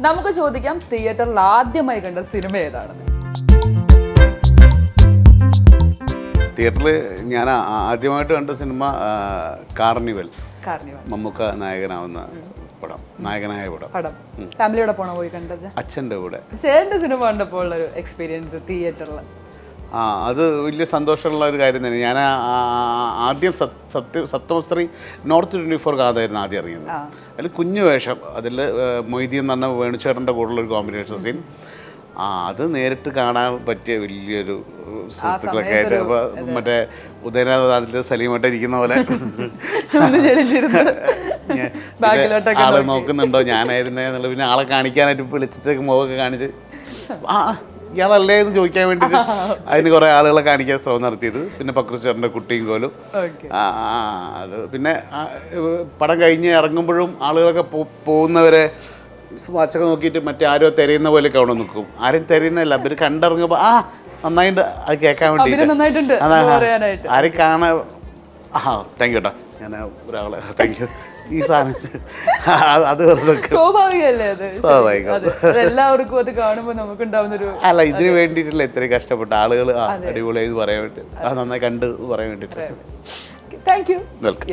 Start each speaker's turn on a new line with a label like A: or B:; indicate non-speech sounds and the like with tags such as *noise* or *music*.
A: നമുക്ക് ചോദിക്കാം തിയേറ്ററിൽ ആദ്യമായി കണ്ട സിനിമ ഏതാണ്?
B: തിയേറ്ററിൽ ഞാൻ ആദ്യമായിട്ട് കണ്ട സിനിമ കാർണിവൽ മമ്മൂക്ക നായകനാവുന്ന പടം നായകനായ പടം.
A: പടം. ഫാമിലിയോടെ പോണോ പോയി കണ്ടത്?
B: അച്ഛന്റെ കൂടെ.
A: ചേട്ടന്റെ സിനിമ കണ്ടപ്പോൾ ഉള്ളൊരു എക്സ്പീരിയൻസ് തിയേറ്ററിൽ
B: ആ അത് വലിയ സന്തോഷമുള്ള ഒരു കാര്യം തന്നെ. ഞാൻ ആദ്യം സത്- സത്യ സപ്തമസ്ത്രീ നോർത്ത് ട്വന്റി ഫോർ കാതായിരുന്നു ആദ്യം
A: അറിയുന്നത്.
B: അതിൽ കുഞ്ഞു വേഷം അതിൽ മൊയ്തി എന്ന് പറഞ്ഞ വേണുചേട്ടന്റെ കൂടുതലൊരു കോമ്പിനേഷൻ സീൻ. ആ അത് നേരിട്ട് കാണാൻ പറ്റിയ വലിയൊരു സുഹൃത്തുക്കളൊക്കെ ആയിട്ട്. അപ്പോൾ മറ്റേ ഉദയനാഥ സലീമായിട്ട് ഇരിക്കുന്ന പോലെ. ആളെ നോക്കുന്നുണ്ടോ? ഞാനായിരുന്നേ എന്നുള്ള പിന്നെ ആളെ കാണിക്കാനായിട്ട് വിളിച്ചിട്ട് മുഖമൊക്കെ കാണിച്ച്. ആ. ഇയാളല്ലേ എന്ന് ചോദിക്കാൻ വേണ്ടി *laughs* അതിന് കുറേ ആളുകളെ കാണിക്കാൻ ശ്രമം നടത്തിയത്. പിന്നെ പക്രിച്ചറിന്റെ കുട്ടിയും കോലും.
A: ഓക്കെ
B: ആ ആ, അത് പിന്നെ പടം കഴിഞ്ഞ് ഇറങ്ങുമ്പോഴും ആളുകളൊക്കെ പോകുന്നവരെ വാച്ചൊക്കെ നോക്കിയിട്ട് മറ്റേ ആരോ തിരയുന്ന പോലെ അവിടെ നിൽക്കും. ആരും തിരയുന്നല്ല അവർ കണ്ടിറങ്ങുമ്പോൾ ആ നന്നായിട്ട് അത് കേൾക്കാൻ
A: വേണ്ടി
B: ആരും കാണാൻ ആ താങ്ക് യു കേട്ടോ ഞാൻ ഒരാളെ. താങ്ക് യു ഈ സാധനം അത്.
A: സ്വാഭാവികമല്ലേ അത്?
B: സ്വാഭാവികം.
A: എല്ലാവർക്കും അത് കാണുമ്പോൾ ഒരു
B: അല്ല ഇതിന് വേണ്ടിയിട്ടില്ല ഇത്രയും കഷ്ടപ്പെട്ട ആളുകൾ അടിപൊളിയായി പറയാൻ വേണ്ടി അത് നന്നായി കണ്ട് പറയാൻ വേണ്ടിട്ട്
A: താങ്ക് യു
B: വെൽക്കം